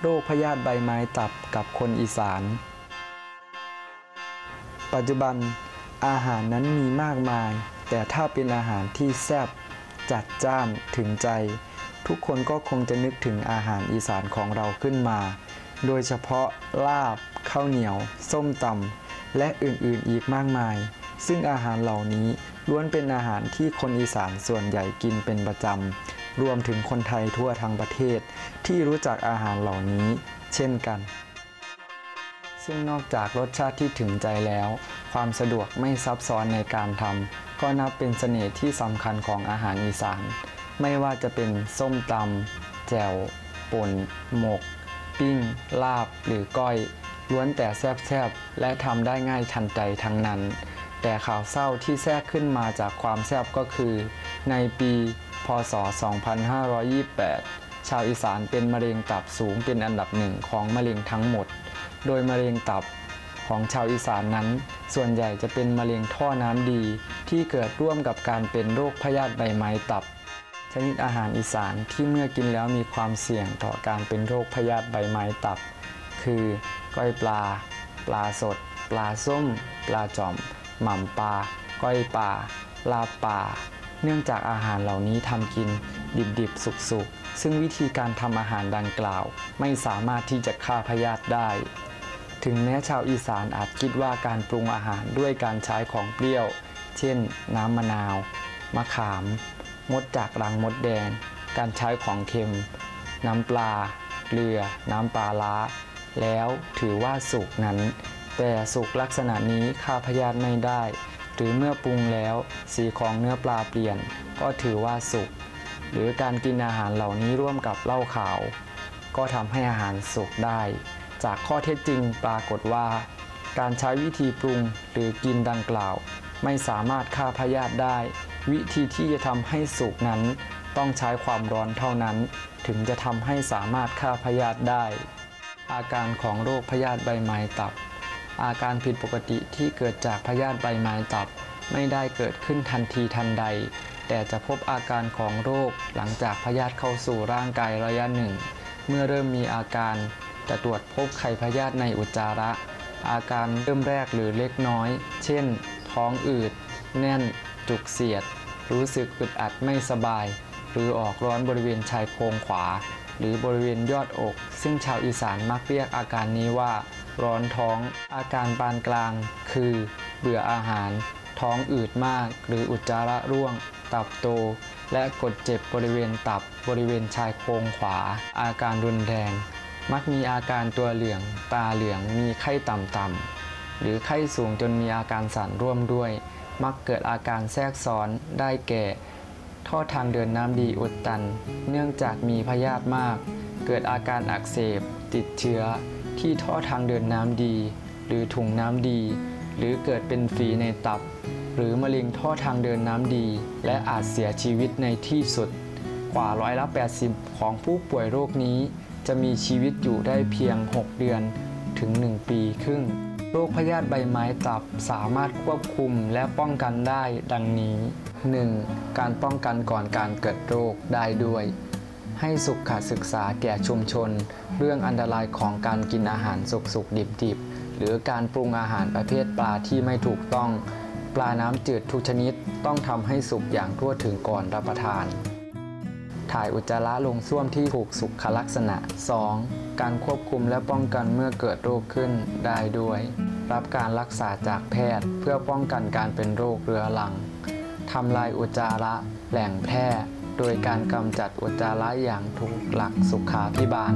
โรคพยาธิใบไม้ตับกับคนอีสาน ปัจจุบันอาหารนั้นมีมากมาย แต่ถ้าเป็นอาหารที่แซ่บจัดจ้านถึงใจ ทุกคนก็คงจะนึกถึงอาหารอีสานของเราขึ้นมา โดยเฉพาะลาบ ข้าวเหนียว ส้มตำและอื่นๆอีกมากมาย ซึ่งอาหารเหล่านี้ล้วนเป็นอาหารที่คนอีสานส่วนใหญ่กินเป็นประจำ รวมถึงคนไทยทั่วทั้งประเทศ ที่รู้จักอาหารเหล่านี้ เช่นกัน ซึ่งนอกจากรสชาติที่ถึงใจแล้ว ความสะดวกไม่ซับซ้อนในการทำก็นับเป็นเสน่ห์ที่สำคัญของอาหารอีสาน ไม่ว่าจะเป็นส้มตำแจ่วป่นหมก ปิ้ง ลาบ หรือก้อย ล้วนแต่แซ่บๆ และทำได้ง่ายทันใจทั้งนั้น แต่ข่าวเศร้าที่แทรกขึ้นมาจากความแซ่บก็คือ ในปี พศ 2528 ชาวอีสานเป็นมะเร็งตับสูงเป็นอันดับหนึ่งของมะเร็งทั้งหมด โดยมะเร็งตับของชาวอีสานนั้น ส่วนใหญ่จะเป็นมะเร็งท่อน้ำดี ที่เกิดร่วมกับการเป็นโรคพยาธิใบไม้ตับ ชนิดอาหารอีสานที่เมื่อกินแล้วมีความเสี่ยงต่อการเป็นโรคพยาธิใบไม้ตับ คือก้อยปลา ปลาสด ปลาส้ม ปลาจอม หม่ำปลา ก้อยปลา ลาบปลา เนื่องจากอาหารเหล่านี้ทำกิน ดิบๆ สุกๆ ซึ่งวิธีการทำอาหารดังกล่าว ไม่สามารถที่จะฆ่าพยาธิได้ ถึงแม้ชาวอีสานอาจคิดว่าการปรุงอาหารด้วยการใช้ของเปรี้ยว เช่น น้ำมะนาว มะขาม มดจากรังมดแดง การใช้ของเค็ม น้ำปลา เกลือ น้ำปลาล้า แล้วถือว่าสุกนั้น แต่สุกลักษณะนี้ฆ่าพยาธิไม่ได้ หรือเมื่อปรุงแล้ว สีของเนื้อปลาเปลี่ยน ก็ถือว่าสุก หรือการกินอาหารเหล่านี้ร่วมกับเหล้าขาว ก็ทำให้อาหารสุกได้ จากข้อเท็จจริงปรากฏว่า การใช้วิธีปรุงหรือกินดังกล่าว ไม่สามารถฆ่าพยาธิได้ วิธีที่จะทำให้สุกนั้น ต้องใช้ความร้อนเท่านั้น ถึงจะทำให้สามารถฆ่าพยาธิได้ อาการของโรคพยาธิใบไม้ตับ อาการผิดปกติที่เกิดจากพยาธิใบไม้ตับ ไม่ได้เกิดขึ้นทันทีทันใด แต่จะพบอาการของโรคหลังจากพยาธิเข้าสู่ร่างกายระยะหนึ่ง เมื่อเริ่มมีอาการจะตรวจพบไข้พยาธิในอุจจาระ อาการเริ่มแรกหรือเล็กน้อย เช่น ท้องอืด แน่น จุกเสียด รู้สึกอึดอัดไม่สบาย หรือออกร้อนบริเวณชายโครงขวา หรือบริเวณยอดอก ซึ่งชาวอีสานมักเรียกอาการนี้ว่า ร้อนท้อง อาการปานกลาง คือ เบื่ออาหาร ท้องอืดมาก หรืออุจจาระร่วง ตับโต และกดเจ็บบริเวณตับบริเวณชายโครงขวา อาการรุนแรง มักมีอาการตัวเหลือง ตาเหลือง มีไข้ต่ำๆ หรือไข้สูงจนมีอาการสั่นร่วมด้วย มักเกิดอาการแทรกซ้อน ได้แก่ ท่อทางเดินน้ำดีอุดตัน เนื่องจากมีพยาธิมาก เกิดอาการอักเสบ ติดเชื้อ ที่ท่อทางเดินน้ำดี หรือถุงน้ำดี หรือเกิดเป็นฝีในตับ หรือมะเร็งท่อทางเดินน้ำดี และอาจเสียชีวิตในที่สุด กว่าร้อยละ 80 ของผู้ป่วยโรคนี้ จะมีชีวิตอยู่ได้เพียง 6 เดือนถึง 1 ปีครึ่ง โรคพยาธิใบไม้ตับสามารถควบคุมและป้องกันได้ดังนี้ 1. การป้องกันก่อนการเกิดโรคได้ด้วย ให้สุขศึกษาแก่ชุมชน เรื่องอันตรายของการกินอาหารสุกๆดิบๆหรือการปรุงอาหารประเภทปลาที่ไม่ถูกต้อง ปลาน้ำจืดทุกชนิดต้องทำให้สุกอย่างทั่วถึงก่อนรับประทาน ถ่ายอุจจาระลงส้วมที่ถูกสุขลักษณะ 2. การควบคุมและป้องกันเมื่อเกิดโรคขึ้นได้ด้วย รับการรักษาจากแพทย์เพื่อป้องกันการเป็นโรคเรื้อรังทำลายอุจจาระ แหล่งแพร่ โดยการกำจัดอุจจาระอย่างถูกหลักสุขาพิบาล